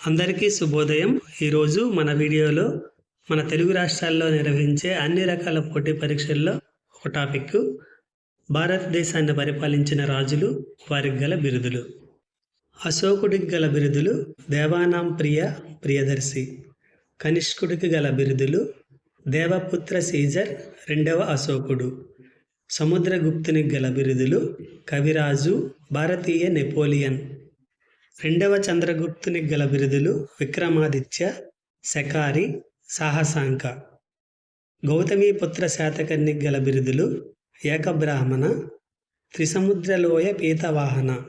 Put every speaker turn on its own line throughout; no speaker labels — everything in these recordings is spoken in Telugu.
అందరికీ శుభోదయం. ఈరోజు మన వీడియోలో మన తెలుగు రాష్ట్రాల్లో నిర్వహించే అన్ని రకాల పోటీ పరీక్షల్లో ఒక టాపిక్ భారతదేశాన్ని పరిపాలించిన రాజులు వారికి గల బిరుదులు. అశోకుడికి గల బిరుదులు దేవానాం ప్రియ ప్రియదర్శి. కనిష్కుడికి గల బిరుదులు దేవపుత్ర సీజర్ రెండవ అశోకుడు. సముద్రగుప్తునికి గల బిరుదులు కవిరాజు భారతీయ నెపోలియన్. రెండవ చంద్రగుప్తునికి గల బిరుదులు విక్రమాదిత్య శకారి సాహసాంక. గౌతమీపుత్ర శాతకర్ణికి గల బిరుదులు ఏకబ్రాహ్మణ త్రిసముద్రలోయ పీతవాహన.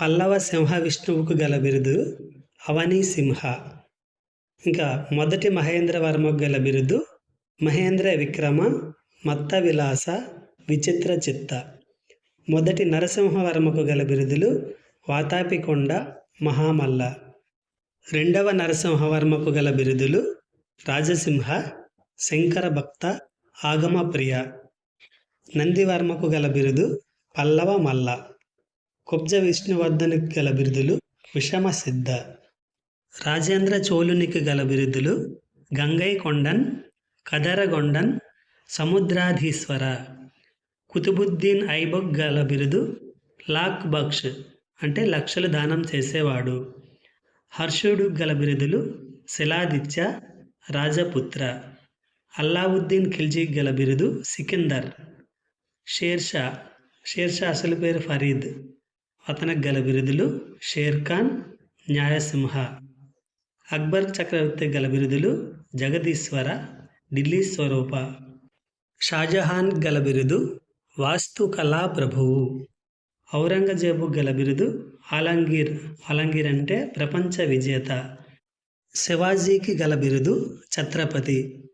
పల్లవ సింహ విష్ణువుకు గల బిరుదు అవనీ సింహ. ఇంకా మొదటి మహేంద్రవర్మకు గల బిరుదు మహేంద్ర విక్రమ మత్త విలాస విచిత్ర చిత్త. మొదటి నరసింహవర్మకు గల బిరుదులు వాతాపికొండ మహామల్ల రెండవ నరసింహవర్మకు గల బిరుదులు రాజసింహ శంకర భక్త ఆగమప్రియ. నందివర్మకు గల బిరుదు పల్లవ మల్ల. కుబ్జ విష్ణువర్ధనికి గల బిరుదులు విషమ సిద్ధ రాజేంద్ర చోళునికి గల బిరుదులు గంగై కొండన్ కదరగొండన్ సముద్రాధీశ్వర. కుతుబుద్దీన్ ఐబక్ గల బిరుదు లాక్ బక్ష్ అంటే లక్షలు దానం చేసేవాడు. హర్షుడు గల బిరుదులు శిలాదిత్య రాజపుత్ర. అల్లావుద్దీన్ ఖిల్జీ గల బిరుదు సికిందర్. షేర్షా షేర్షా అసలు పేరు ఫరీద్. అతనికి గల బిరుదులు షేర్ఖాన్ న్యాయసింహ. అక్బర్ చక్రవర్తి గల బిరుదులు జగదీశ్వర ఢిల్లీ స్వరూప. షాజహాన్ గల బిరుదు వాస్తుకళా ప్రభువు ఔరంగజేబు గల బిరుదు ఆలంగీర్ ఆలంగీర్ అంటే ప్రపంచ విజేత. శివాజీకి గల బిరుదు ఛత్రపతి.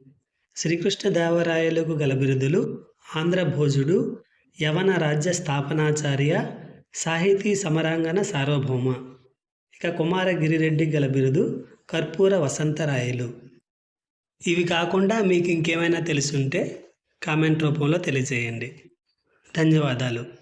శ్రీకృష్ణదేవరాయలకు గల బిరుదులు ఆంధ్రభోజుడు యవన రాజ్య స్థాపనాచార్య సాహితీ సమరాంగణ సార్వభౌమ. ఇక కుమారగిరిరెడ్డి గల బిరుదు కర్పూర వసంతరాయలు. ఇవి కాకుండా మీకు ఇంకేమైనా తెలుసుంటే కామెంట్ రూపంలో తెలియజేయండి. ధన్యవాదాలు.